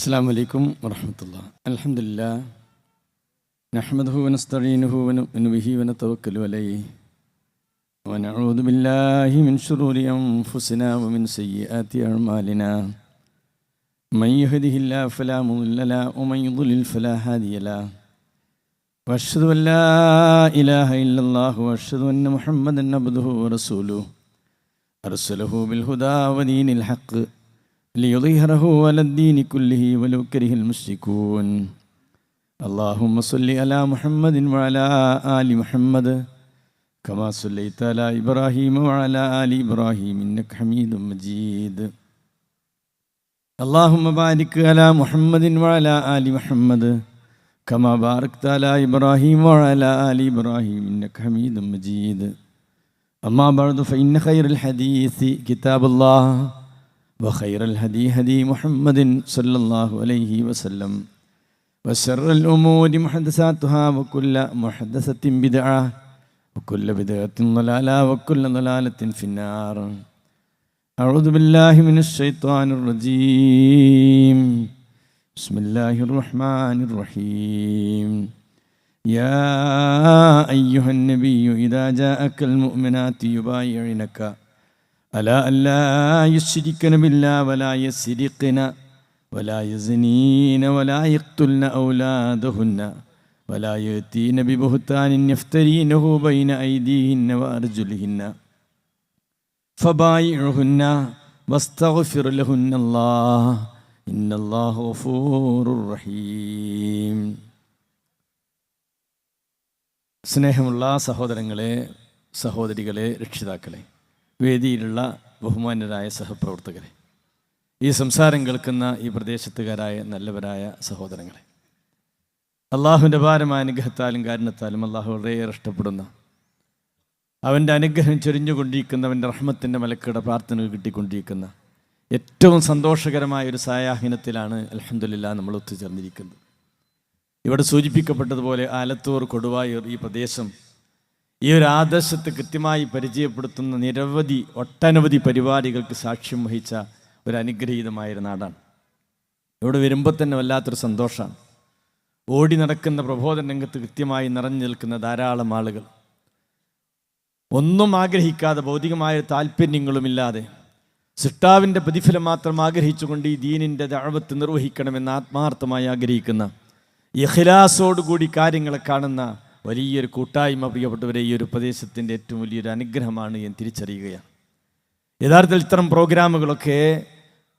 السلام عليكم ورحمة الله الحمد لله نحمده ونستعينه ونؤمن به ونتوكل عليه ونعوذ بالله من شرور أنفسنا ومن سيئات أعمالنا من يهده الله فلا مضل له ومن يضلل فلا هادي له وأشهد أن لا إله إلا الله وأشهد أن محمدا عبده ورسوله أرسله بالهدى ودين الحق ليظهره على الدين كله ولو كره المشركون اللهم صل على محمد وعلى آل محمد كما صليت على إبراهيم وعلى آل إبراهيم إنك حميد مجيد اللهم بارك على محمد وعلى آل محمد كما باركت على إبراهيم وعلى آل إبراهيم إنك حميد مجيد أما بعد فإن خير الحديث كتاب الله وخير الهدي هدي محمد صلى الله عليه وسلم وشر الأمور محدثاتها وكل محدثة بدعة وكل بدعة ضلالة وكل ضلالة في النار أعوذ بالله من الشيطان الرجيم بسم الله الرحمن الرحيم يا أيها النبي إذا جاءك المؤمنات يبايعنك അല അല്ലായുശ്രിക്കന ബില്ല വലായ സിരിക്കന വലായ സിനീന വലായത്തുൽന ഔലാദഹുന്ന വലായ തീന ബിബുഹുത്താനിൻ യഫ്തരീനഹു ബൈന ഐദീഹിന്ന വാർജുലിഹിന്ന ഫബായിഹുന്ന വസ്തഗ്ഫിർ ലഹുന്ന അല്ലാഹ് ഇന്നല്ലാഹു ഗഫൂറുർ റഹീം. സ്നേഹമുള്ള സഹോദരങ്ങളെ സഹോദരികളെ രക്ഷിതാക്കളെ വേദിയിലുള്ള ബഹുമാന്യരായ സഹപ്രവർത്തകരെ ഈ സംസാരം കേൾക്കുന്ന ഈ പ്രദേശത്തുകാരായ നല്ലവരായ സഹോദരങ്ങളെ. അള്ളാഹുവിന്റെ ഭാരമായ അനുഗ്രഹത്താലും കാരണത്താലും അള്ളാഹു വളരെയേറെ ഇഷ്ടപ്പെടുന്ന. അവന്റെ അനുഗ്രഹം ചൊരിഞ്ഞുകൊണ്ടിരിക്കുന്ന അവന്റെ റഹ്മത്തിന്റെ മലക്കയുടെ പ്രാർത്ഥന കിട്ടിക്കൊണ്ടിരിക്കുന്ന ഏറ്റവും സന്തോഷകരമായ ഒരു സായാഹീനത്തിലാണ് അലഹമില്ല നമ്മൾ ഒത്തുചേർന്നിരിക്കുന്നത്. ഇവിടെ സൂചിപ്പിക്കപ്പെട്ടതുപോലെ ആലത്തൂർ കൊടുവായൂർ ഈ പ്രദേശം ഈ ഒരു ആദർശത്തെ കൃത്യമായി പരിചയപ്പെടുത്തുന്ന നിരവധി ഒട്ടനവധി പരിപാടികൾക്ക് സാക്ഷ്യം വഹിച്ച ഒരു അനുഗ്രഹീതമായൊരു നാടാണ്. ഇവിടെ വരുമ്പോൾ തന്നെ വല്ലാത്തൊരു സന്തോഷമാണ്. ഓടി നടക്കുന്ന പ്രബോധന രംഗത്ത് കൃത്യമായി നിറഞ്ഞു നിൽക്കുന്ന ധാരാളം ആളുകൾ. ഒന്നും ആഗ്രഹിക്കാതെ ഭൗതികമായ താല്പര്യങ്ങളുമില്ലാതെ സിട്ടാവിന്റെ പ്രതിഫലം മാത്രം ആഗ്രഹിച്ചുകൊണ്ട് ഈ ദീനിന്റെ ദഴവത്ത് നിർവഹിക്കണമെന്ന് ആത്മാർത്ഥമായി ആഗ്രഹിക്കുന്ന യഹിലാസോടുകൂടി കാര്യങ്ങളെ കാണുന്ന വലിയൊരു കൂട്ടായ്മ പ്രിയപ്പെട്ടവരെ ഈ ഒരു പ്രദേശത്തിന്റെ ഏറ്റവും വലിയൊരു അനുഗ്രഹമാണ് ഞാൻ തിരിച്ചറിയുകയാണ്. യഥാർത്ഥത്തിൽ ഇത്തരം പ്രോഗ്രാമുകളൊക്കെ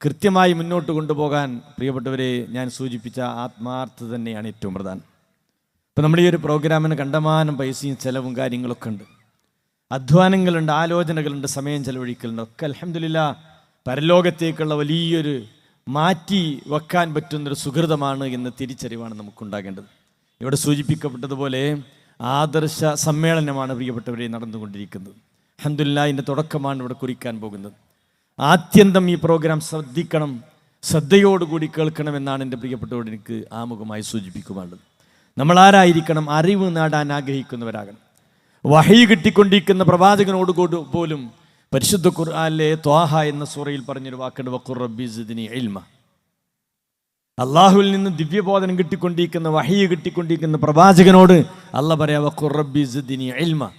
കൃത്യമായി മുന്നോട്ട് കൊണ്ടുപോകാൻ പ്രിയപ്പെട്ടവരെ ഞാൻ സൂചിപ്പിച്ച ആത്മാർത്ഥത തന്നെയാണ് ഏറ്റവും പ്രധാനം. ഇപ്പം നമ്മുടെ ഈ ഒരു പ്രോഗ്രാമിന് കണ്ടമാനം പൈസയും ചിലവും കാര്യങ്ങളൊക്കെ ഉണ്ട്. അധ്വാനങ്ങളുണ്ട് ആലോചനകളുണ്ട് സമയം ചെലവഴിക്കലുണ്ട്. ഒക്കെ അലഹമില്ല പരലോകത്തേക്കുള്ള വലിയൊരു മാറ്റി വെക്കാൻ പറ്റുന്നൊരു സുഹൃതമാണ് എന്ന തിരിച്ചറിവാണ് നമുക്കുണ്ടാകേണ്ടത്. ഇവിടെ സൂചിപ്പിക്കപ്പെട്ടതുപോലെ ആദർശ സമ്മേളനമാണ് പ്രിയപ്പെട്ടവരെ നടന്നുകൊണ്ടിരിക്കുന്നത്. അഹമ്മദില്ല ഇതിന്റെ തുടക്കമാണ് ഇവിടെ കുറിക്കാൻ പോകുന്നത്. ആത്യന്തം ഈ പ്രോഗ്രാം ശ്രദ്ധിക്കണം ശ്രദ്ധയോടുകൂടി കേൾക്കണമെന്നാണ് എന്റെ പ്രിയപ്പെട്ടവർ എനിക്ക് ആമുഖമായി സൂചിപ്പിക്കുവാനുള്ളത്. നമ്മൾ ആരായിരിക്കണം? അറിവ് നേടാൻ ആഗ്രഹിക്കുന്നവരാകണം. വഹി കിട്ടിക്കൊണ്ടിരിക്കുന്ന പ്രവാചകനോട് പോലും പരിശുദ്ധ ഖുർആാനിലെ ത്വാഹ എന്ന സൂറയിൽ പറഞ്ഞൊരു വാക്കുണ്ട് വഖുർ റബ്ബി സിദ്നി ഇൽമ. അള്ളാഹുവിൽ നിന്ന് ദിവ്യബോധനം കിട്ടിക്കൊണ്ടിരിക്കുന്ന വഹി കിട്ടിക്കൊണ്ടിരിക്കുന്ന പ്രവാചകനോട് അല്ല പറയാ വഖുർ റബ്ബി സിദ്നി ഇൽമ.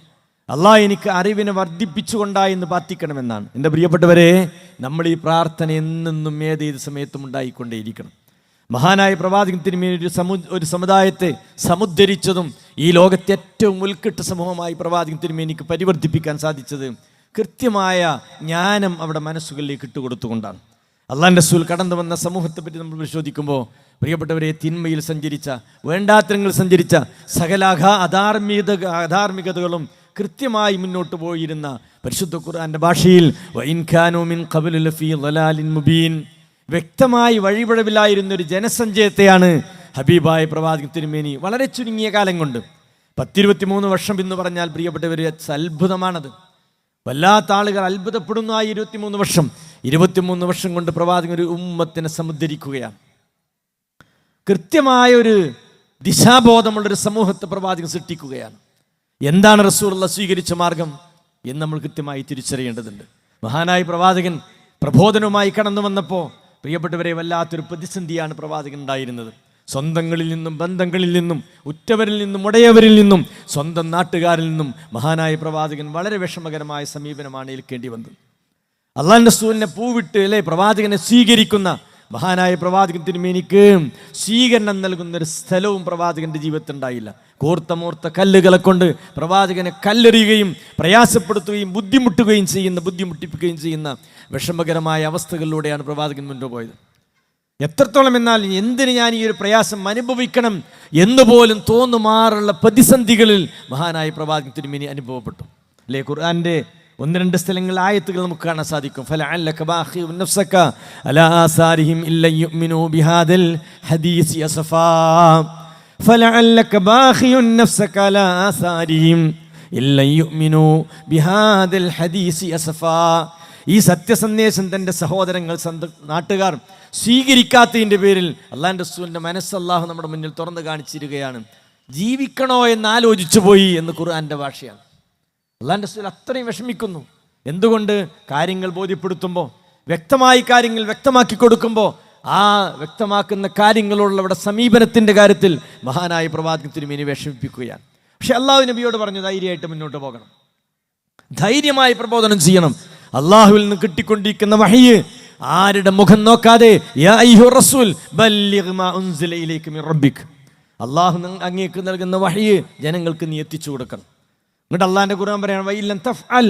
അള്ളാഹ് എനിക്ക് അറിവിനെ വർദ്ധിപ്പിച്ചുകൊണ്ടായി എന്ന് പ്രാർത്ഥിക്കണമെന്നാണ്. എന്റെ പ്രിയപ്പെട്ടവരെ നമ്മൾ ഈ പ്രാർത്ഥന എന്നെന്നും ഏതേത് സമയത്തും ഉണ്ടായിക്കൊണ്ടേയിരിക്കണം. മഹാനായ പ്രവാചകൻ തിരുമേനി ഒരു സമു ഒരു സമുദായത്തെ സമുദ്ധരിച്ചതും ഈ ലോകത്തെ ഏറ്റവും ഉൽക്കിട്ട സമൂഹമായി പ്രവാചകൻ തിരുമേനിക്ക് പരിവർത്തിപ്പിക്കാൻ സാധിച്ചത് കൃത്യമായ ജ്ഞാനം അവിടെ മനസ്സുകളിലേക്ക് ഇട്ടുകൊടുത്തുകൊണ്ടാണ്. അള്ളാന്റെ റസൂൽ കടന്നു വന്ന സമൂഹത്തെ പറ്റി നമ്മൾ പരിശോധിക്കുമ്പോൾ പ്രിയപ്പെട്ടവരെ തിന്മയിൽ സഞ്ചരിച്ച വേണ്ടാത്തരങ്ങൾ സഞ്ചരിച്ച സകലാഘ അധാർമികത അധാർമികതകളും കൃത്യമായി മുന്നോട്ട് പോയിരുന്ന പരിശുദ്ധ ഖുർആന്റെ ഭാഷയിൽ മുബീൻ വ്യക്തമായി വഴിപഴവിലായിരുന്ന ഒരു ജനസഞ്ചയത്തെയാണ് ഹബീബായ പ്രവാചകൻ തിരുമേനി വളരെ ചുരുങ്ങിയ കാലം കൊണ്ട്. പത്തിരുപത്തിമൂന്ന് വർഷം എന്ന് പറഞ്ഞാൽ പ്രിയപ്പെട്ടവർ അത്ഭുതമാണത്. വല്ലാത്ത ആളുകൾ അത്ഭുതപ്പെടുന്നു ആ ഇരുപത്തിമൂന്ന് വർഷം. ഇരുപത്തിമൂന്ന് വർഷം കൊണ്ട് പ്രവാചകൻ ഒരു ഉമ്മത്തിനെ സമുദ്ധരിക്കുകയാണ്. കൃത്യമായ ഒരു ദിശാബോധമുള്ള ഒരു സമൂഹത്തെ പ്രവാചകൻ സൃഷ്ടിക്കുകയാണ്. എന്താണ് റസൂറുള്ള സ്വീകരിച്ച മാർഗം എന്ന് നമ്മൾ കൃത്യമായി തിരിച്ചറിയേണ്ടതുണ്ട്. മഹാനായ പ്രവാചകൻ പ്രബോധനവുമായി കടന്നു വന്നപ്പോൾ പ്രിയപ്പെട്ടവരെ വല്ലാത്തൊരു പ്രതിസന്ധിയാണ് പ്രവാചകൻ ഉണ്ടായിരുന്നത്. സ്വന്തങ്ങളിൽ നിന്നും ബന്ധങ്ങളിൽ നിന്നും ഉറ്റവരിൽ നിന്നും ഉടയവരിൽ നിന്നും സ്വന്തം നാട്ടുകാരിൽ നിന്നും മഹാനായ പ്രവാചകൻ വളരെ വിഷമകരമായ സമീപനമാണ് ഏൽക്കേണ്ടി വന്നത്. അള്ളാഹിന്റെ സൂലിനെ പൂവിട്ട് അല്ലേ പ്രവാചകനെ സ്വീകരിക്കുന്ന മഹാനായ പ്രവാചകൻ തിരുമേനിക്ക് സ്വീകരണം നൽകുന്ന ഒരു സ്ഥലവും പ്രവാചകന്റെ ജീവിതത്തിൽ ഉണ്ടായില്ല കോർത്ത മൂർത്ത കല്ലുകളെ കൊണ്ട് പ്രവാചകനെ കല്ലെറിയുകയും പ്രയാസപ്പെടുത്തുകയും ബുദ്ധിമുട്ടുകയും ചെയ്യുന്ന ബുദ്ധിമുട്ടിപ്പിക്കുകയും ചെയ്യുന്ന വിഷമകരമായ അവസ്ഥകളിലൂടെയാണ് പ്രവാചകൻ മുന്നോട്ട് പോയത്. എത്രത്തോളം എന്നാൽ എന്തിന് ഞാൻ ഈ ഒരു പ്രയാസം അനുഭവിക്കണം എന്നുപോലും തോന്നുമാറുള്ള പ്രതിസന്ധികളിൽ മഹാനായ പ്രവാചകൻ തിരുമേനി അനുഭവപ്പെട്ടു. അല്ലേ? ഖുർആന്റെ ഒന്ന് രണ്ട് സ്ഥലങ്ങളിൽ ആയത്തുകൾ നമുക്ക് കാണാൻ സാധിക്കും. ബാഖിഉൻ നഫ്സക അലാ ഇല്ല ബിഹാദൽ ഹദീസി ഫല നഫ്സക അലാ ഇല്ല ബിഹാദൽ യസഫ. ഈ സത്യസന്ദേശം തന്റെ സഹോദരങ്ങൾ സന്ത നാട്ടുകാർ സ്വീകരിക്കാത്തതിന്റെ പേരിൽ അള്ളാഹിന്റെ റസൂലിന്റെ മനസ്സ് അള്ളാഹു നമ്മുടെ മുന്നിൽ തുറന്നു കാണിച്ചിരിക്കുകയാണ്. ജീവിക്കണോ എന്ന് ആലോചിച്ചു പോയി എന്ന് ഖുർആാന്റെ ഭാഷയാണ്. അള്ളാഹിന്റെ റസൂൽ അത്രയും വിഷമിക്കുന്നു. എന്തുകൊണ്ട്? കാര്യങ്ങൾ ബോധ്യപ്പെടുത്തുമ്പോൾ വ്യക്തമായി കാര്യങ്ങൾ വ്യക്തമാക്കി കൊടുക്കുമ്പോൾ ആ വ്യക്തമാക്കുന്ന കാര്യങ്ങളുള്ളവരുടെ സമീപനത്തിന്റെ കാര്യത്തിൽ മഹാനായ പ്രവാചകൻ തിരുമേനി വിഷമിപ്പിക്കുകയാണ്. പക്ഷെ അള്ളാഹു നബിയോട് പറഞ്ഞു ധൈര്യമായിട്ട് മുന്നോട്ട് പോകണം. ധൈര്യമായി പ്രബോധനം ചെയ്യണം. അള്ളാഹുവിൽ നിന്ന് കിട്ടിക്കൊണ്ടിരിക്കുന്ന വഹയ്യ് ആരുടെ മുഖം നോക്കാതെ അള്ളാഹു അങ്ങേക്ക് നൽകുന്ന വഹയ്യ് ജനങ്ങൾക്ക് നീ എത്തിച്ചു കൊടുക്കണം. എന്നിട്ട് അള്ളാഹിന്റെ ഖുർആൻ പറയാണ് വൈലൻ തഫ്അൽ.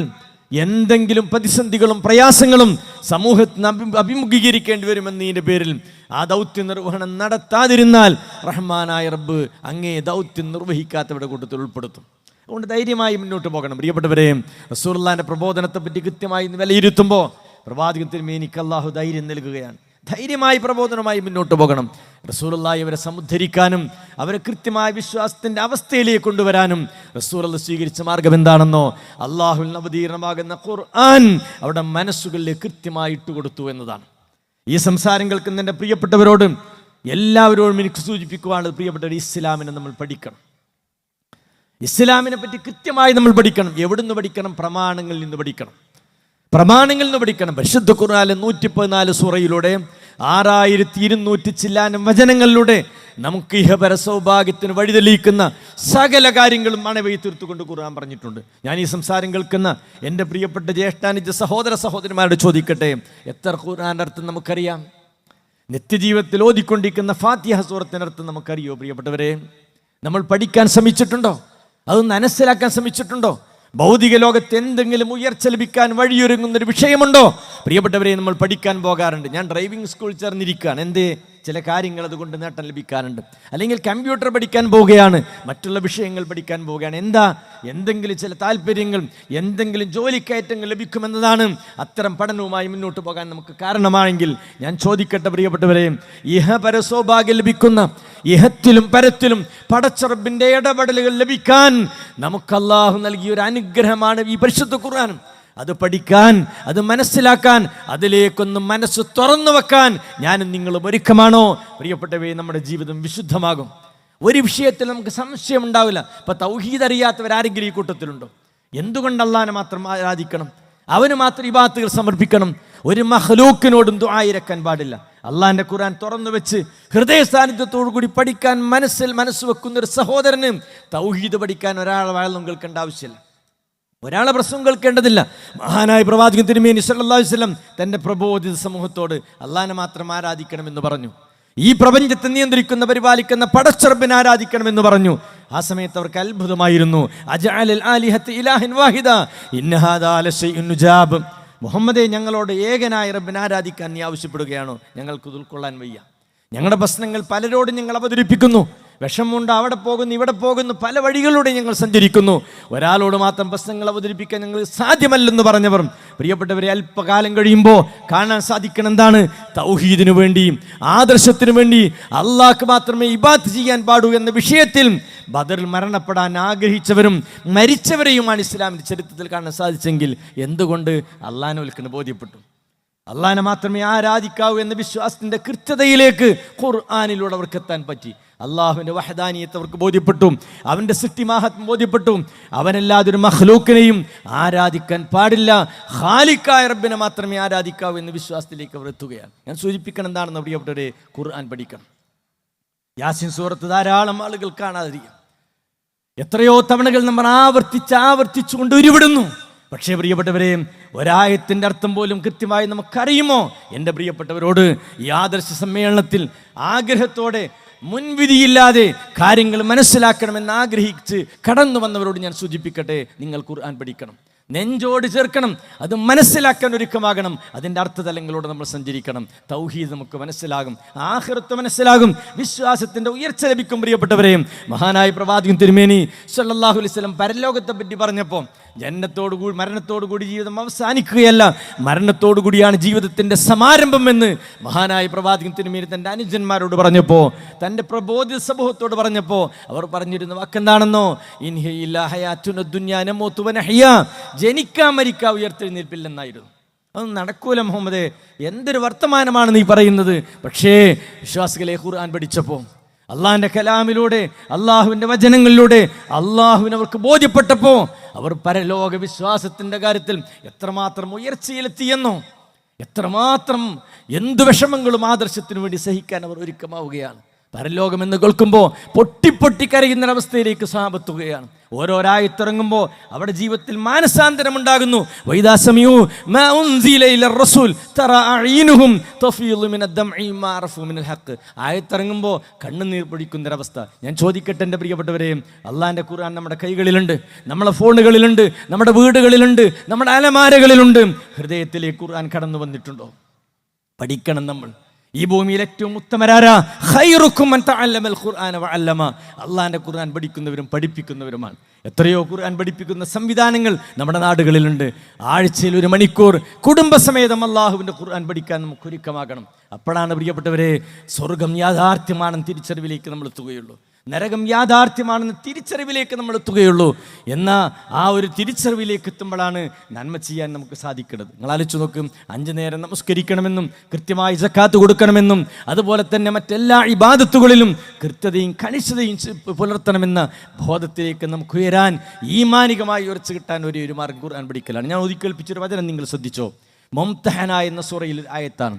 എന്തെങ്കിലും പ്രതിസന്ധികളും പ്രയാസങ്ങളും സമൂഹത്തിന് അഭി അഭിമുഖീകരിക്കേണ്ടി വരുമെന്നതിന്റെ പേരിൽ ആ ദൗത്യ നിർവഹണം നടത്താതിരുന്നാൽ റഹ്മാനായ റബ്ബ് അങ്ങേ ദൗത്യം നിർവഹിക്കാത്തവരുടെ കൂട്ടത്തിൽ ഉൾപ്പെടുത്തും. അതുകൊണ്ട് ധൈര്യമായി മുന്നോട്ട് പോകണം. പ്രിയപ്പെട്ടവരെ റസൂർലാന്റെ പ്രബോധനത്തെ പറ്റി കൃത്യമായി വിലയിരുത്തുമ്പോൾ പ്രവാചകത്തിന് മേനിക്ക് അള്ളാഹു ധൈര്യം നൽകുകയാണ്. ധൈര്യമായി പ്രബോധനമായി മുന്നോട്ട് പോകണം. റസൂലുള്ളാഹി അവരെ സമുദ്ധരിക്കാനും അവരെ കൃത്യമായ വിശ്വാസത്തിന്റെ അവസ്ഥയിലേക്ക് കൊണ്ടുവരാനും റസൂലുള്ള സ്വീകരിച്ച മാർഗം എന്താണെന്നോ അള്ളാഹുൽ അവതീർണമാകുന്ന ഖുർആൻ അവിടെ മനസ്സുകളിൽ കൃത്യമായി ഇട്ടുകൊടുത്തു എന്നതാണ്. ഈ സംസാരം കേൾക്കുന്ന എന്റെ പ്രിയപ്പെട്ടവരോടും എല്ലാവരോടും എനിക്ക് സൂചിപ്പിക്കുവാനുള്ളത് പ്രിയപ്പെട്ട ഇസ്ലാമിനെ നമ്മൾ പഠിക്കണം. ഇസ്ലാമിനെ പറ്റി കൃത്യമായി നമ്മൾ പഠിക്കണം. എവിടുന്ന് പഠിക്കണം? പ്രമാണങ്ങളിൽ നിന്ന് പഠിക്കണം. പ്രമാണങ്ങളിൽ നിന്ന് പഠിക്കണം. പരിശുദ്ധ ഖുർആാനിലെ നൂറ്റി പതിനാല് സൂറയിലൂടെ ആറായിരത്തി ഇരുന്നൂറ്റി ചില്ലാനം വചനങ്ങളിലൂടെ നമുക്ക് ഇഹപര സൗഭാഗ്യത്തിന് വഴിതെളിയിക്കുന്ന സകല കാര്യങ്ങളും മണവയി തീർത്തുകൊണ്ട് ഖുർആൻ പറഞ്ഞിട്ടുണ്ട്. ഞാൻ ഈ സംസാരം കേൾക്കുന്ന എന്റെ പ്രിയപ്പെട്ട ജ്യേഷ്ഠാനിജ സഹോദര സഹോദരിമാരോട് ചോദിക്കട്ടെ എത്ര ഖുർആന്റെ അർത്ഥം നമുക്കറിയാം? നിത്യജീവിതത്തിൽ ഓതിക്കൊണ്ടിരിക്കുന്ന ഫാത്തിഹ സൂറത്തിന്റെ അർത്ഥം നമുക്കറിയോ പ്രിയപ്പെട്ടവരെ? നമ്മൾ പഠിക്കാൻ ശ്രമിച്ചിട്ടുണ്ടോ? അത് മനസ്സിലാക്കാൻ ശ്രമിച്ചിട്ടുണ്ടോ? ഭൗതിക ലോകത്ത് എന്തെങ്കിലും ഉയർച്ച ലഭിക്കാൻ വഴിയൊരുങ്ങുന്ന ഒരു വിഷയമുണ്ടോ? പ്രിയപ്പെട്ടവരെ നമ്മൾ പഠിക്കാൻ പോകാറുണ്ട്. ഞാൻ ഡ്രൈവിംഗ് സ്കൂൾ ചേർന്നിരിക്കുകയാണ്. എന്തേ? ചില കാര്യങ്ങൾ അതുകൊണ്ട് നേട്ടം ലഭിക്കാറുണ്ട്. അല്ലെങ്കിൽ കമ്പ്യൂട്ടർ പഠിക്കാൻ പോവുകയാണ്. മറ്റുള്ള വിഷയങ്ങൾ പഠിക്കാൻ പോവുകയാണ്. എന്താ? എന്തെങ്കിലും ചില താല്പര്യങ്ങൾ എന്തെങ്കിലും ജോലിക്കയറ്റങ്ങൾ ലഭിക്കുമെന്നതാണ് അത്തരം പഠനവുമായി മുന്നോട്ട് പോകാൻ നമുക്ക് കാരണമാണെങ്കിൽ ഞാൻ ചോദിക്കട്ടെ പ്രിയപ്പെട്ടവരെ ഇഹ പരസൗഭാഗ്യം ലഭിക്കുന്ന ഇഹത്തിലും പരത്തിലും പടച്ചറബിന്റെ ഇടപെടലുകൾ ലഭിക്കാൻ നമുക്ക് അള്ളാഹു നൽകിയ ഒരു അനുഗ്രഹമാണ് ഈ പരിശുദ്ധ ഖുർആാനും. അത് പഠിക്കാൻ അത് മനസ്സിലാക്കാൻ അതിലേക്കൊന്ന് മനസ്സ് തുറന്നു വെക്കാൻ ഞാനും നിങ്ങളും ഒരുക്കമാണോ? പ്രിയപ്പെട്ടവയെ നമ്മുടെ ജീവിതം വിശുദ്ധമാകും. ഒരു വിഷയത്തിൽ നമുക്ക് സംശയം ഉണ്ടാവില്ല. ഇപ്പൊ തൗഹീദ് അറിയാത്തവരാരെങ്കിലും ഈ കൂട്ടത്തിലുണ്ടോ? എന്തുകൊണ്ട് അള്ളാനെ മാത്രം ആരാധിക്കണം? അവന് മാത്രം ഇബാത്തുകൾ സമർപ്പിക്കണം. ഒരു മഹലൂക്കിനോടും ദുആയിരക്കാൻ പാടില്ല. അള്ളാഹിന്റെ ഖുർആൻ തുറന്നു വെച്ച് ഹൃദയ സാന്നിധ്യത്തോടു കൂടി പഠിക്കാൻ മനസ്സിൽ മനസ്സ് വെക്കുന്ന ഒരു സഹോദരന് തൗഹീദ് പഠിക്കാൻ ഒരാളെ വാഴം കേൾക്കേണ്ട ആവശ്യമില്ല. ഒരാളെ പ്രശ്നം കേൾക്കേണ്ടതില്ല. മഹാനായ പ്രവാചകൻ തിരുമേനി സല്ലല്ലാഹു വസല്ലം തന്റെ പ്രബോധിത സമൂഹത്തോട് അള്ളാഹിനെ മാത്രം ആരാധിക്കണമെന്ന് പറഞ്ഞു. ഈ പ്രപഞ്ചത്തെ നിയന്ത്രിക്കുന്ന പരിപാലിക്കുന്ന പടച്ചെറുപ്പിനെ ആരാധിക്കണമെന്ന് പറഞ്ഞു. ആ സമയത്ത് അവർക്ക് അത്ഭുതമായിരുന്നു. മുഹമ്മദെ ഞങ്ങളോട് ഏകനായ റബ്ബിനെ ആരാധിക്കാൻ നീ ആവശ്യപ്പെടുകയാണോ? ഞങ്ങൾക്ക് ഉൾക്കൊള്ളാൻ വയ്യ. ഞങ്ങളുടെ പ്രശ്നങ്ങൾ പലരോടും ഞങ്ങൾ അവതരിപ്പിക്കുന്നു. വിഷമമുണ്ട് അവിടെ പോകുന്നു ഇവിടെ പോകുന്നു പല വഴികളിലൂടെ ഞങ്ങൾ സഞ്ചരിക്കുന്നു. ഒരാളോട് മാത്രം പ്രശ്നങ്ങൾ അവതരിപ്പിക്കാൻ ഞങ്ങൾ സാധ്യമല്ലെന്ന് പറഞ്ഞവർ പ്രിയപ്പെട്ടവരെ അല്പകാലം കഴിയുമ്പോൾ കാണാൻ സാധിക്കണം എന്താണ്? തൗഹീദിനു വേണ്ടി ആദർശത്തിനു വേണ്ടി അള്ളാഹ്ക്ക് മാത്രമേ ഇബാത്ത് ചെയ്യാൻ പാടൂ എന്ന വിഷയത്തിൽ ബദറിൽ മരണപ്പെടാൻ ആഗ്രഹിച്ചവരും മരിച്ചവരെയുമാണ് ഇസ്ലാമിന്റെ ചരിത്രത്തിൽ കാണാൻ സാധിച്ചെങ്കിൽ എന്തുകൊണ്ട്? വിൽക്കുന്ന ബോധ്യപ്പെട്ടു. അള്ളാഹിനെ മാത്രമേ ആരാധിക്കാവൂ എന്ന വിശ്വാസത്തിന്റെ കൃത്യതയിലേക്ക് ഖുർആാനിലൂടെ അവർക്ക് എത്താൻ പറ്റി. അള്ളാഹുവിന്റെ വഹദാനിയത്ത് അവർക്ക് ബോധ്യപ്പെട്ടു. അവന്റെ സൃഷ്ടി സൃഷ്ടിമാഹത്വം ബോധ്യപ്പെട്ടു. അവനല്ലാതെ ഒരു മഹ്ലൂക്കിനെയും ആരാധിക്കാൻ പാടില്ല. ഖാലിക്കായ റബ്ബിനെ മാത്രമേ ആരാധിക്കാവൂ എന്ന വിശ്വാസത്തിലേക്ക് അവർ എത്തുകയാണ്. ഞാൻ സൂചിപ്പിക്കണം എന്താണെന്ന് പ്രിയപ്പെട്ടവരെ ഖുർആൻ പഠിക്കണം. യാസിൻ സൂറത്ത് ധാരാളം ആളുകൾ കാണാതിരിക്കും. എത്രയോ തവണകൾ നമ്മൾ ആവർത്തിച്ച് ആവർത്തിച്ചുകൊണ്ട് ഉരുവിടുന്നു. പക്ഷേ പ്രിയപ്പെട്ടവരെ ഒരായത്തിന്റെ അർത്ഥം പോലും കൃത്യമായി നമുക്കറിയുമോ? എന്റെ പ്രിയപ്പെട്ടവരോട് ഈ ആദർശ സമ്മേളനത്തിൽ ആഗ്രഹത്തോടെ മുൻവിധിയില്ലാതെ കാര്യങ്ങൾ മനസ്സിലാക്കണമെന്ന് ആഗ്രഹിച്ച് കടന്നു വന്നവരോട് ഞാൻ സൂചിപ്പിക്കട്ടെ? നിങ്ങൾ ഖുർആൻ പഠിക്കണം. നെഞ്ചോട് ചേർക്കണം. അത് മനസ്സിലാക്കാൻ ഒരുക്കമാകണം. അതിന്റെ അർത്ഥതലങ്ങളോട് നമ്മൾ സഞ്ചരിക്കണം. തൗഹീദ് നമുക്ക് മനസ്സിലാകും. ആഹൃത്ത് മനസ്സിലാകും. വിശ്വാസത്തിന്റെ ഉയർച്ച ലഭിക്കും പ്രിയപ്പെട്ടവരെയും. മഹാനായ പ്രവാചകൻ തിരുമേനി സല്ലല്ലാഹു അലൈഹി വസല്ലം പരലോകത്തെ പറ്റി പറഞ്ഞപ്പോൾ ജനനത്തോടു കൂടി മരണത്തോടു കൂടി ജീവിതം അവസാനിക്കുകയല്ല. മരണത്തോടു കൂടിയാണ് ജീവിതത്തിന്റെ സമാരംഭം എന്ന് മഹാനായ പ്രവാചകൻ തിരുമേനി തന്റെ അനുജന്മാരോട് പറഞ്ഞപ്പോൾ തന്റെ പ്രബോധിത സമൂഹത്തോട് പറഞ്ഞപ്പോൾ അവർ പറഞ്ഞിരുന്ന വാക്കെന്താണെന്നോ? ഇൻഹയില്ല ഹയാത്തുന ദുന്യാനമോത്തുവന ഹയ്യ ജനിക്കാൻ മരിക്കാ ഉയർത്തെഴുന്നേൽപ്പില്ലെന്നായിരുന്നു. അതൊന്നും നടക്കൂല മുഹമ്മദ്. എന്തൊരു വർത്തമാനമാണ് നീ പറയുന്നത്? പക്ഷേ വിശ്വാസികളെ ഖുർആൻ പഠിച്ചപ്പോൾ അള്ളാഹിന്റെ കലാമിലൂടെ അള്ളാഹുവിന്റെ വചനങ്ങളിലൂടെ അള്ളാഹുവിനവർക്ക് ബോധ്യപ്പെട്ടപ്പോൾ അവർ പരലോക വിശ്വാസത്തിന്റെ കാര്യത്തിൽ എത്രമാത്രം ഉയർച്ചയിലെത്തിയെന്നോ എത്രമാത്രം എന്തു വിഷമങ്ങളും ആദർശത്തിനു വേണ്ടി സഹിക്കാൻ അവർ ഒരുക്കമാവുകയാണ്. പരലോകം എന്ന് കേൾക്കുമ്പോൾ കരയുന്ന അവസ്ഥയിലേക്ക് സാപത്തുകയാണ്. ഓരോരായിത്തിറങ്ങുമ്പോൾ അവിടെ ജീവിതത്തിൽ മാനസാന്തരം ഉണ്ടാകുന്നു. ആയത്തിറങ്ങുമ്പോൾ കണ്ണുനീർ പൊഴിക്കുന്നൊരവസ്ഥ ഞാൻ ചോദിക്കട്ടെ എന്റെ പ്രിയപ്പെട്ടവരെ അള്ളാന്റെ ഖുർആൻ നമ്മുടെ കൈകളിലുണ്ട് നമ്മളെ ഫോണുകളിലുണ്ട് നമ്മുടെ വീടുകളിലുണ്ട് നമ്മുടെ അലമാരകളിലുണ്ട്. ഹൃദയത്തിലേക്ക് ഖുർആൻ കടന്നു വന്നിട്ടുണ്ടോ? പഠിക്കണം നമ്മൾ. ഈ ഭൂമിയിൽ ഏറ്റവും ഉത്തമരാരാ? അള്ളാഹിന്റെ ഖുർആൻ പഠിക്കുന്നവരും പഠിപ്പിക്കുന്നവരുമാണ്. എത്രയോ ഖുർആൻ പഠിപ്പിക്കുന്ന സംവിധാനങ്ങൾ നമ്മുടെ നാടുകളിലുണ്ട്. ആഴ്ചയിൽ ഒരു മണിക്കൂർ കുടുംബസമേതം അള്ളാഹുവിന്റെ ഖുർആൻ പഠിക്കാൻ നമുക്ക് ഒരുക്കമാകണം അപ്പോഴാണ് പ്രിയപ്പെട്ടവരെ സ്വർഗം യാഥാർത്ഥ്യമാണെന്ന് തിരിച്ചറിവിലേക്ക് നമ്മൾ എത്തുകയുള്ളൂ. നരകം യാഥാർത്ഥ്യമാണെന്ന് തിരിച്ചറിവിലേക്ക് നമ്മൾ എത്തുകയുള്ളൂ. എന്ന ആ ഒരു തിരിച്ചറിവിലേക്ക് എത്തുമ്പോഴാണ് നന്മ ചെയ്യാൻ നമുക്ക് സാധിക്കുന്നത്. നിങ്ങൾ ആലോചിച്ച് നോക്കും അഞ്ചു നേരം നമസ്കരിക്കണമെന്നും കൃത്യമായി ജക്കാത്ത് കൊടുക്കണമെന്നും അതുപോലെ തന്നെ മറ്റെല്ലാ ഇബാദത്തുകളിലും കൃത്യതയും കണിശതയും പുലർത്തണമെന്ന ബോധത്തിലേക്ക് നമുക്ക് ഉയരാൻ ഈമാനികമായി ഉറച്ചു കിട്ടാൻ ഒരു ഒരു മാർഗം ഖുർആൻ പഠിക്കലാണ്. ഞാൻ ഒതുക്കേൽപ്പിച്ചൊരു വചനം നിങ്ങൾ ശ്രദ്ധിച്ചോ? മൊംതഹന എന്ന സൂറയിൽ ആയത്താണ്.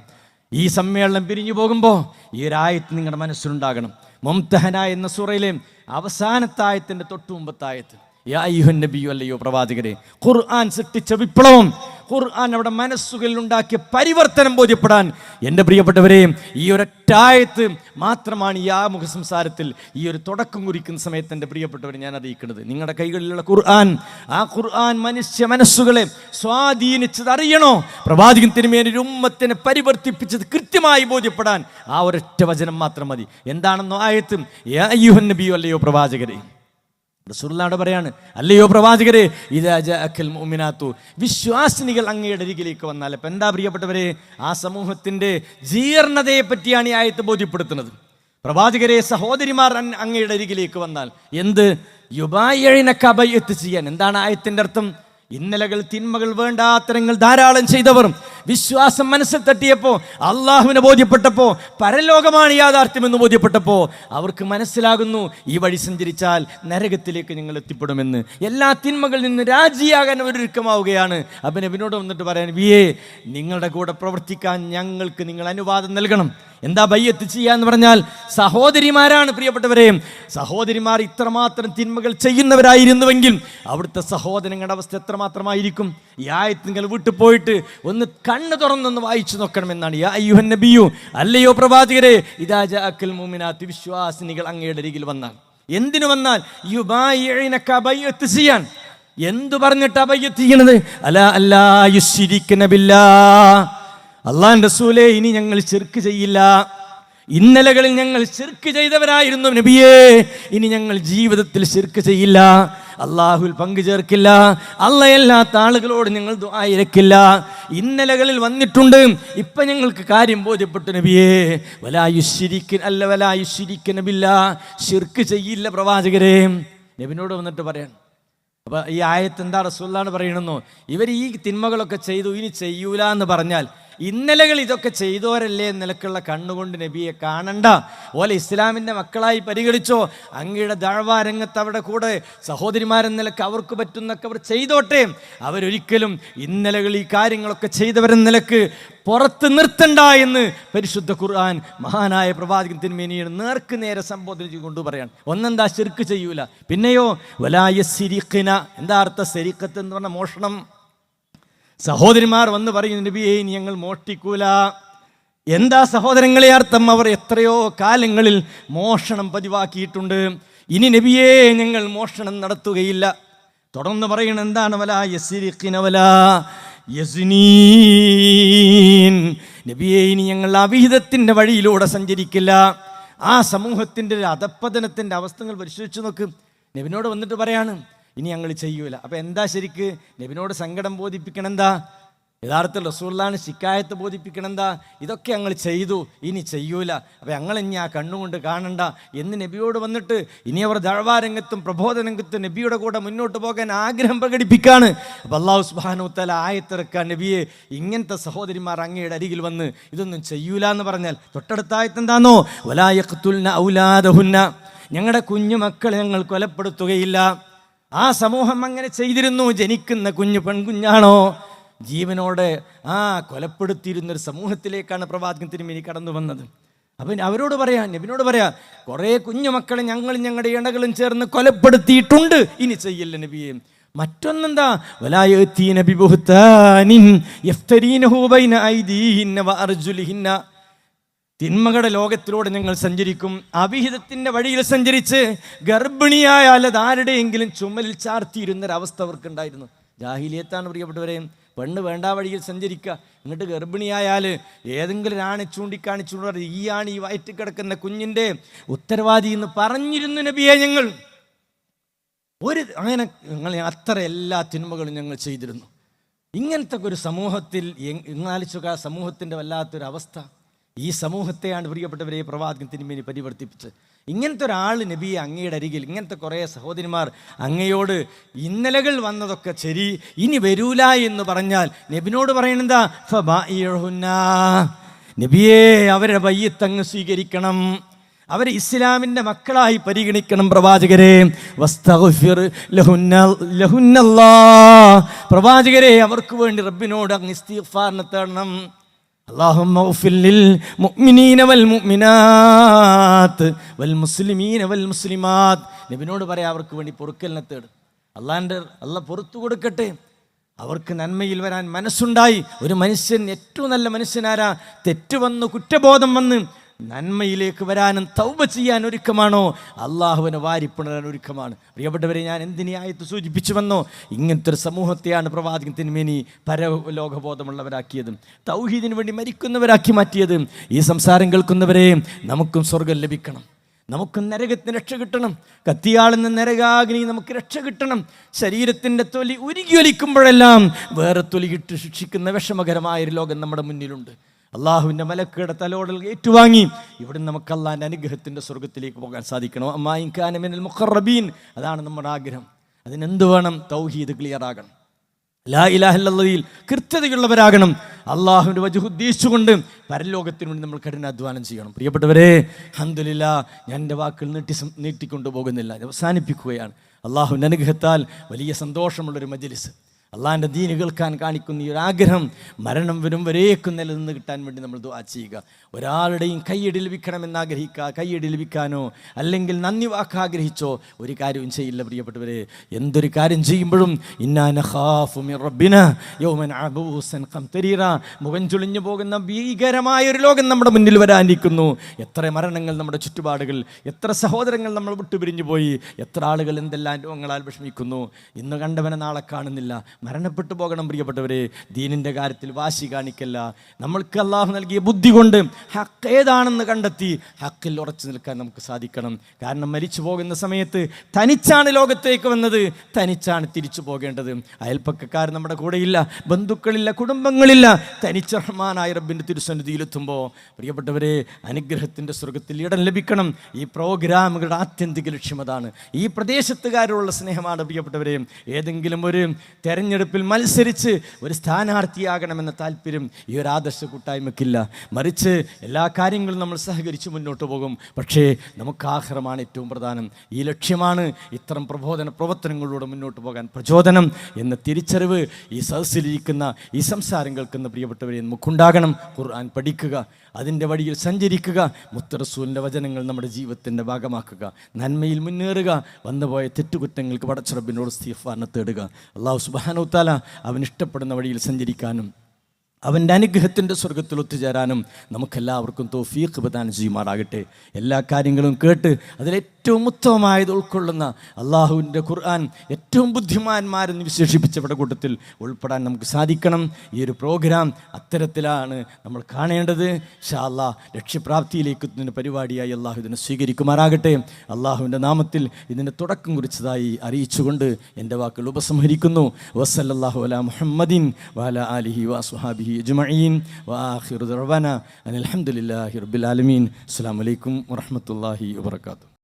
ഈ സമ്മേളനം പിരിഞ്ഞു പോകുമ്പോൾ ഈ ഒരു ആയത്ത് നിങ്ങളുടെ മനസ്സിലുണ്ടാകണം. മുംതഹന എന്ന സൂറയിലെ അവസാനത്തായത്തിന്റെ തൊട്ടു മുമ്പത്തെ ആയത്ത് യാ നബിയു അല്ലയോ പ്രവാചകരെ ഖുർആൻ സൃഷ്ടിച്ച വിപ്ലവം ഖുർആൻ അവിടെ മനസ്സുകളിൽ ഉണ്ടാക്കിയ പരിവർത്തനം ബോധ്യപ്പെടാൻ. എന്റെ പ്രിയപ്പെട്ടവരെ ഈ ഒരൊറ്റായത്ത് മാത്രമാണ് ഈ ആമുഖ സംസാരത്തിൽ ഈ ഒരു തുടക്കം കുറിക്കുന്ന സമയത്ത് എന്റെ പ്രിയപ്പെട്ടവരെ ഞാൻ അറിയിക്കുന്നത്. നിങ്ങളുടെ കൈകളിലുള്ള ഖുർആൻ ആ ഖുർആൻ മനുഷ്യ മനസ്സുകളെ സ്വാധീനിച്ചത് അറിയണോ? പ്രവാചകൻ തിരുമേനി ഉമ്മത്തിനെ പരിവർത്തിപ്പിച്ചത് കൃത്യമായി ബോധ്യപ്പെടാൻ ആ ഒരൊറ്റ വചനം മാത്രം മതി. എന്താണെന്നോ ആയത്തും? യാ നബിയോ നബിയു അല്ലയോ പ്രവാചകരെ? റസൂലുള്ളാഹി പറയാണ് അല്ലയോ പ്രവാചകരെ ഇദാ ജാഅക്കൽ മുഅ്മിനാത്തു. വിശ്വാസിനികൾ അങ്ങയുടെ അരികിലേക്ക് വന്നാൽ അപ്പം എന്താ പ്രിയപ്പെട്ടവരെ ആ സമൂഹത്തിന്റെ ജീർണതയെ പറ്റിയാണ് ഈ ആയത്ത് ബോധ്യപ്പെടുത്തുന്നത്. പ്രവാചകരെ സഹോദരിമാർ അങ്ങയുടെ അരികിലേക്ക് വന്നാൽ എന്ത്? യുബായഴിനക്കബയ്യത്ത് ചെയ്യാൻ. എന്താണ് ആയത്തിന്റെ അർത്ഥം? ഇന്നലകൾ തിന്മകൾ വേണ്ടാത്തരങ്ങൾ ധാരാളം ചെയ്തവർ വിശ്വാസം മനസ്സിൽ തട്ടിയപ്പോൾ അള്ളാഹുവിനെ ബോധ്യപ്പെട്ടപ്പോൾ പരലോകമാണ് യാഥാർത്ഥ്യമെന്ന് ബോധ്യപ്പെട്ടപ്പോൾ അവർക്ക് മനസ്സിലാകുന്നു ഈ വഴി സഞ്ചരിച്ചാൽ നരകത്തിലേക്ക് ഞങ്ങൾ എത്തിപ്പെടുമെന്ന്. എല്ലാ തിന്മകളിൽ നിന്ന് രാജിയാകാൻ അവരൊരുക്കമാവുകയാണ് അപ്പം നബിനോട് വന്നിട്ട് പറയാൻ വിയേ നിങ്ങളുടെ കൂടെ പ്രവർത്തിക്കാൻ ഞങ്ങൾക്ക് നിങ്ങൾ അനുവാദം നൽകണം. എന്താ ബയ്യത്ത് ചെയ്യാന്ന് പറഞ്ഞാൽ സഹോദരിമാരാണ് പ്രിയപ്പെട്ടവരെ. സഹോദരിമാർ ഇത്രമാത്രം തിന്മകൾ ചെയ്യുന്നവരായിരുന്നുവെങ്കിൽ അവിടുത്തെ സഹോദരങ്ങളുടെ അവസ്ഥ എത്രമാത്രമായിരിക്കും? ഈ ആയത്ത് നിങ്ങൾ വീട്ടിൽ പോയിട്ട് ഒന്ന് കണ്ണ് തുറന്നൊന്ന് വായിച്ചു നോക്കണമെന്നാണ്. യാ നബിയു അല്ലയോ പ്രവാചകരെ ഇതാജ അക്കൽ മുമിനാത്ത് വിശ്വാസിനികൾ അങ്ങയുടെ അരികിൽ വന്നാൽ. എന്തിനു വന്നാൽ? യുബായിഅനക ബയ്യത്ത് ചെയ്യാൻ എന്തു പറഞ്ഞിട്ട് ബയ്യത്ത് ചെയ്യണത്? അല അല്ലാ യുശ്രിക്കന ബില്ലാ. അള്ളാൻ റസൂലെ ഇനി ഞങ്ങൾ ചെറുക്ക് ചെയ്യില്ല. ഇന്നലകളിൽ ഞങ്ങൾ ശിർക്ക് ചെയ്തവരായിരുന്നു നബിയേ. ഇനി ഞങ്ങൾ ജീവിതത്തിൽ ശിർക്ക് ചെയ്യില്ല. അള്ളാഹുൽ പങ്കു ചേർക്കില്ല. അള്ളയല്ലാത്ത ആളുകളോട് ഞങ്ങൾ ദുആയിരക്കില്ല ഇന്നലകളിൽ വന്നിട്ടുണ്ട്. ഇപ്പൊ ഞങ്ങൾക്ക് കാര്യം ബോധ്യപ്പെട്ടു നബിയേ. വലായുശിരിക്കൻ അല്ല വലായുശിരിക്കൻ നബില്ല. ശിർക്ക് ചെയ്യില്ല പ്രവാചകരെ. നബിനോട് വന്നിട്ട് പറയണം. അപ്പൊ ഈ ആയത്ത് എന്താ റസൂല്ലാണ് പറയണമെന്നോ ഇവർ ഈ തിന്മകളൊക്കെ ചെയ്തു ഇനി ചെയ്യൂല എന്ന് പറഞ്ഞാൽ ഇന്നലകൾ ഇതൊക്കെ ചെയ്തോരല്ലേ നിലക്കുള്ള കണ്ണുകൊണ്ട് നബിയെ കാണണ്ട. ഓലെ ഇസ്ലാമിന്റെ മക്കളായി പരിഗണിച്ചോ അങ്ങയുടെ ദാഴ്വാരംഗത്ത് അവിടെ കൂടെ സഹോദരിമാരെന്ന നിലയ്ക്ക് അവർക്ക് പറ്റുന്നൊക്കെ അവർ ചെയ്തോട്ടെ. അവരൊരിക്കലും ഇന്നലകൾ ഈ കാര്യങ്ങളൊക്കെ ചെയ്തവരെന്ന നിലയ്ക്ക് പുറത്ത് നിർത്തണ്ട എന്ന് പരിശുദ്ധ ഖുർആൻ മഹാനായ പ്രവാചകൻ തിന്മേനിയുടെ നേർക്ക് നേരെ സംബോധന ചെയ്തുകൊണ്ട് പറയാൻ ഒന്നെന്താ? ശിർക്ക് ചെയ്യൂല. പിന്നെയോ വലായ സിരിഖിന എന്താ അർത്ഥ? സെരിക്കത്ത് എന്ന് പറഞ്ഞ മോഷണം. സഹോദരിമാർ വന്ന് പറയും നബിയെ ഞങ്ങൾ മോഷ്ടിക്കൂല. എന്താ സഹോദരങ്ങളെ അർത്ഥം? അവർ എത്രയോ കാലങ്ങളിൽ മോഷണം പതിവാക്കിയിട്ടുണ്ട്. ഇനി നബിയെ ഞങ്ങൾ മോഷണം നടത്തുകയില്ല. തുടർന്ന് പറയണ എന്താണ്? വല യസിരിഖിന വല യസ്നീൻ. നബിയെ ഇനി ഞങ്ങൾ അവിഹിതത്തിന്റെ വഴിയിലൂടെ സഞ്ചരിക്കില്ല. ആ സമൂഹത്തിന്റെ അധപ്പതനത്തിന്റെ അവസ്ഥകൾ പരിശോധിച്ച് നോക്ക്. നബിനോട് വന്നിട്ട് പറയാണ് ഇനി ഞങ്ങൾ ചെയ്യൂല. അപ്പം എന്താ ശരിക്ക്? നബിനോട് സങ്കടം ബോധിപ്പിക്കണം എന്താ യഥാർത്ഥത്തിൽ റസൂള്ളാണ് ശിക്കായത്ത് ബോധിപ്പിക്കണം എന്താ ഇതൊക്കെ ഞങ്ങൾ ചെയ്തു. ഇനി ചെയ്യൂല. അപ്പം ഞങ്ങൾ ഇനി ആ കണ്ണുകൊണ്ട് കാണണ്ട എന്ന് നബിയോട് വന്നിട്ട് ഇനി അവർ ദഴവാരംഗത്തും പ്രബോധരംഗത്തും നബിയുടെ കൂടെ മുന്നോട്ട് പോകാൻ ആഗ്രഹം പ്രകടിപ്പിക്കാണ്. അപ്പം അള്ളാഹു സുബാനു തല ആയത്തിറക്കാൻ നബിയെ ഇങ്ങനത്തെ സഹോദരിമാർ അങ്ങയുടെ അരികിൽ വന്ന് ഇതൊന്നും ചെയ്യൂല എന്ന് പറഞ്ഞാൽ തൊട്ടടുത്തായത്തെന്താന്നോ എന്താണോ വലായത്തുൽന ഔലാദഹുന്ന. ഞങ്ങളുടെ കുഞ്ഞു മക്കളെ ഞങ്ങൾ കൊലപ്പെടുത്തുകയില്ല. ആ സമൂഹം അങ്ങനെ ചെയ്തിരുന്നു. ജനിക്കുന്ന കുഞ്ഞു പെൺകുഞ്ഞാണോ? ജീവനോടെ ആ കൊലപ്പെടുത്തിയിരുന്നൊരു സമൂഹത്തിലേക്കാണ് പ്രവാചകൻ തിരുമേനി കടന്നു വന്നത്. അവൻ അവരോട് പറയാം നബിനോട് പറയാം കുറേ കുഞ്ഞുമക്കളെ ഞങ്ങൾ ഞങ്ങളുടെ ഇണകളും ചേർന്ന് കൊലപ്പെടുത്തിയിട്ടുണ്ട്. ഇനി ചെയ്യല്ല നബിയെ? മറ്റൊന്നെന്താ? യഫ്തരീനഹു ബൈന ഐദീഹിന്ന വഅർജുലിഹിന്ന തിന്മകളുടെ ലോകത്തിലൂടെ ഞങ്ങൾ സഞ്ചരിക്കും. അവിഹിതത്തിന്റെ വഴിയിൽ സഞ്ചരിച്ച് ഗർഭിണിയായ അല്ലാതെ ആരുടെയെങ്കിലും ചുമലിൽ ചാർത്തിയിരുന്നൊരവസ്ഥ അവർക്കുണ്ടായിരുന്നു. ജാഹിലിയത്താണ് പ്രിയപ്പെട്ടവരെ പെണ്ണ് വേണ്ട വഴിയിൽ സഞ്ചരിക്കുക. എന്നിട്ട് ഗർഭിണിയായാൽ ഏതെങ്കിലും ആണ് ചൂണ്ടിക്കാണിച്ചുകൊണ്ട് പറയും, ഈ വയറ്റിൽ കിടക്കുന്ന കുഞ്ഞിന്റെ ഉത്തരവാദി എന്ന് പറഞ്ഞിരുന്നു നബിയെ ഞങ്ങൾ. ഒരു അങ്ങനെ ഞങ്ങൾ അത്ര എല്ലാ തിന്മകളും ഞങ്ങൾ ചെയ്തിരുന്നു. ഇങ്ങനത്തെ ഒരു സമൂഹത്തിൽ ഇങ്ങാലിച്ചുക സമൂഹത്തിന്റെ വല്ലാത്തൊരു അവസ്ഥ ഈ സമൂഹത്തെയാണ് പ്രിയപ്പെട്ടവരെ പ്രവാചകൻ തിരുമേനി പരിവർത്തിപ്പിച്ച് ഇങ്ങനത്തെ ഒരാൾ നബിയെ അങ്ങയുടെ അരികിൽ ഇങ്ങനത്തെ കുറേ സഹോദരിമാർ അങ്ങയോട് ഇന്നലകൾ വന്നതൊക്കെ ശരി ഇനി വരൂല എന്ന് പറഞ്ഞാൽ നബിനോട് പറയണെന്താ. നബിയെ അവരുടെ ബയ്യത്തങ്ങ് സ്വീകരിക്കണം. അവരെ ഇസ്ലാമിന്റെ മക്കളായി പരിഗണിക്കണം പ്രവാചകരെ. പ്രവാചകരെ അവർക്ക് വേണ്ടി റബ്ബിനോട് അങ്ങ് ഇസ്തീഫാറിനെ തേടണം. اللهم اغفر للمؤمنين والمؤمنات والمسلمين والمسلمات നബിനോട് പറയാം അവർക്ക് വേണ്ടി പൊറുക്കലിനെ തേട് അള്ളാൻ്റെ അല്ല പുറത്തു കൊടുക്കട്ടെ അവർക്ക് നന്മയിൽ വരാൻ മനസ്സുണ്ടായി ഒരു മനുഷ്യൻ ഏറ്റവും നല്ല മനുഷ്യനാരാ തെറ്റ് വന്ന് കുറ്റബോധം വന്ന് നന്മയിലേക്ക് വരാനും തൗബ ചെയ്യാൻ ഒരുക്കമാണോ? അള്ളാഹുവിനെ വാരിപ്പിണരാൻ ഒരുക്കമാണ്. പ്രിയപ്പെട്ടവരെ ഞാൻ എന്തിനായത്ത് സൂചിപ്പിച്ചു വന്നോ? ഇങ്ങനത്തെ ഒരു സമൂഹത്തെയാണ് പ്രവാചകൻ തിന്മേനി പരലോകബോധമുള്ളവരാക്കിയതും തൗഹീദിന് വേണ്ടി മരിക്കുന്നവരാക്കി മാറ്റിയതും. ഈ സംസാരം കേൾക്കുന്നവരെ നമുക്കും സ്വർഗം ലഭിക്കണം. നമുക്ക് നരകത്തിന് രക്ഷ കിട്ടണം. കത്തിയാളുന്ന നരകാഗ്നി നമുക്ക് രക്ഷ കിട്ടണം. ശരീരത്തിന്റെ തൊലി ഉരുകിയൊലിക്കുമ്പോഴെല്ലാം വേറെ തൊലി തൊലിയിട്ട് ശിക്ഷിക്കുന്ന വിഷമകരമായ ഒരു ലോകം നമ്മുടെ മുന്നിലുണ്ട്. അള്ളാഹുവിന്റെ മലക്കയുടെ തലോടൽ ഏറ്റുവാങ്ങി. ഇവിടെ നമുക്ക് അള്ളാഹിന്റെ അനുഗ്രഹത്തിന്റെ സ്വർഗത്തിലേക്ക് പോകാൻ സാധിക്കണം. അമ്മായിൻ കാനമിനൽ മുഖറബീൻ. അതാണ് നമ്മുടെ ആഗ്രഹം. അതിനെന്ത് വേണം? തൗഹീദ് ക്ലിയർ ആകണം. ലാ ഇലാഹല്ലയിൽ കൃത്യതയുള്ളവരാകണം. അള്ളാഹുവിന്റെ വജു ഉദ്ദേശിച്ചുകൊണ്ട് പരലോകത്തിന് വേണ്ടി നമ്മൾ കഠിനാധ്വാനം ചെയ്യണം. പ്രിയപ്പെട്ടവരെ ഹന്ദുലില്ല ഞാൻ എന്റെ വാക്കുകൾ നീട്ടി നീട്ടിക്കൊണ്ടു പോകുന്നില്ല. അവസാനിപ്പിക്കുകയാണ്. അള്ളാഹുവിന്റെ അനുഗ്രഹത്താൽ വലിയ സന്തോഷമുള്ളൊരു മജ്ലിസ്. അള്ളാഹിന്റെ ദീന് കേൾക്കാൻ കാണിക്കുന്ന ഈ ഒരു ആഗ്രഹം മരണം വരും വരേക്കും നിലനിന്ന് കിട്ടാൻ വേണ്ടി നമ്മൾ ദുആ ചെയ്യുക. ഒരാളുടെയും കൈയ്യടി ലഭിക്കണമെന്ന് ആഗ്രഹിക്കുക കൈയ്യടി ലഭിക്കാനോ അല്ലെങ്കിൽ നന്ദി വാക്ക് ആഗ്രഹിച്ചോ ഒരു കാര്യവും ചെയ്യില്ല പ്രിയപ്പെട്ടവരെ. എന്തൊരു കാര്യം ചെയ്യുമ്പോഴും മുഖം ചുളിഞ്ഞു പോകുന്ന ഭീകരമായ ഒരു ലോകം നമ്മുടെ മുന്നിൽ വരാനിരിക്കുന്നു. എത്ര മരണങ്ങൾ നമ്മുടെ ചുറ്റുപാടുകൾ എത്ര സഹോദരങ്ങൾ നമ്മൾ വിട്ടുപിരിഞ്ഞു പോയി എത്ര ആളുകൾ എന്തെല്ലാം രോഗങ്ങളാൽ വിഷമിക്കുന്നു. ഇന്ന് കണ്ടവനെ നാളെ കാണുന്നില്ല. മരണപ്പെട്ടു പോകണം പ്രിയപ്പെട്ടവരെ. ദീനിന്റെ കാര്യത്തിൽ വാശി കാണിക്കല്ല. നമ്മൾക്ക് അള്ളാഹു നൽകിയ ബുദ്ധി കൊണ്ട് ഹക്ക് ഏതാണെന്ന് കണ്ടെത്തി ഹക്കിൽ ഉറച്ചു നിൽക്കാൻ നമുക്ക് സാധിക്കണം. കാരണം മരിച്ചു പോകുന്ന സമയത്ത് തനിച്ചാണ് ലോകത്തേക്ക് വന്നത് തനിച്ചാണ് തിരിച്ചു പോകേണ്ടത്. അയൽപ്പക്കക്കാർ നമ്മുടെ കൂടെയില്ല ബന്ധുക്കളില്ല കുടുംബങ്ങളില്ല. തനിച്ച റഹ്മാനായ റബ്ബിന്റെ തിരുസന്നിധിയിലെത്തുമ്പോൾ പ്രിയപ്പെട്ടവരെ അനുഗ്രഹത്തിന്റെ സ്വർഗത്തിൽ ഇടം ലഭിക്കണം. ഈ പ്രോഗ്രാമുകളുടെ ആത്യന്തിക ലക്ഷ്യം അതാണ്. ഈ പ്രദേശത്തുകാരോടുള്ള സ്നേഹമാണ് പ്രിയപ്പെട്ടവരെ. ഏതെങ്കിലും ഒരു തെരഞ്ഞെടുപ്പ് തെരഞ്ഞെടുപ്പിൽ മത്സരിച്ച് ഒരു സ്ഥാനാർത്ഥിയാകണമെന്ന താല്പര്യം ഈ ഒരു ആദർശ കൂട്ടായ്മക്കില്ല മറിച്ച് എല്ലാ കാര്യങ്ങളും നമ്മൾ സഹകരിച്ച് മുന്നോട്ട് പോകും. പക്ഷേ നമുക്ക് ആഹ്റമാണ് ഏറ്റവും പ്രധാനം. ഈ ലക്ഷ്യമാണ് ഇത്തരം പ്രബോധന പ്രവർത്തനങ്ങളിലൂടെ മുന്നോട്ട് പോകാൻ പ്രചോദനം എന്ന തിരിച്ചറിവ് ഈ സദസ്സിലിരിക്കുന്ന ഈ സംസാരം കേൾക്കുന്ന പ്രിയപ്പെട്ടവരെ നമുക്കുണ്ടാകണം. ഖുർആൻ പഠിക്കുക. അതിന്റെ വഴിയിൽ സഞ്ചരിക്കുക. മുത്തറസൂലിന്റെ വചനങ്ങൾ നമ്മുടെ ജീവിതത്തിന്റെ ഭാഗമാക്കുക. നന്മയിൽ മുന്നേറുക. വന്നുപോയ തെറ്റുകുറ്റങ്ങൾക്ക് പടച്ചുറബിനോട് സ്തീഫാനെ തേടുക. അള്ളാഹു സുബാനോത്താല അവൻ ഇഷ്ടപ്പെടുന്ന വഴിയിൽ സഞ്ചരിക്കാനും അവന്റെ അനുഗ്രഹത്തിന്റെ സ്വർഗത്തിൽ ഒത്തുചേരാനും നമുക്കെല്ലാവർക്കും തോഫീഖ് പ്രദാനം ചെയ്യുമാറാകട്ടെ. എല്ലാ കാര്യങ്ങളും കേട്ട് അതിലേറ്റവും ഉത്തമമായത് ഉൾക്കൊള്ളുന്ന അള്ളാഹുവിന്റെ ഖുർആൻ ഏറ്റവും ബുദ്ധിമാന്മാരെന്ന് വിശേഷിപ്പിച്ചവരുടെ കൂട്ടത്തിൽ ഉൾപ്പെടാൻ നമുക്ക് സാധിക്കണം. ഈ ഒരു പ്രോഗ്രാം അത്തരത്തിലാണ് നമ്മൾ കാണേണ്ടത്. ഷാ അള്ളാഹ് ലക്ഷ്യപ്രാപ്തിയിലേക്ക് എത്തുന്ന പരിപാടിയായി അള്ളാഹു ഇതിനെ സ്വീകരിക്കുമാറാകട്ടെ. അള്ളാഹുവിന്റെ നാമത്തിൽ ഇതിന്റെ തുടക്കം കുറിച്ചതായി അറിയിച്ചുകൊണ്ട് എന്റെ വാക്കുകൾ ഉപസംഹരിക്കുന്നു. വസല്ലാഹു അല മുഹമ്മദിൻ വാല അലിഹി വാസുഹാബിഹി അജ്മഈൻ. വാഖിറു ദർവാന അനിൽ റബ്ബിൽ ആലമീൻ. അസ്സലാമു അലൈക്കും വറഹ്മത്തുള്ളാഹി വബറകാതുഹു.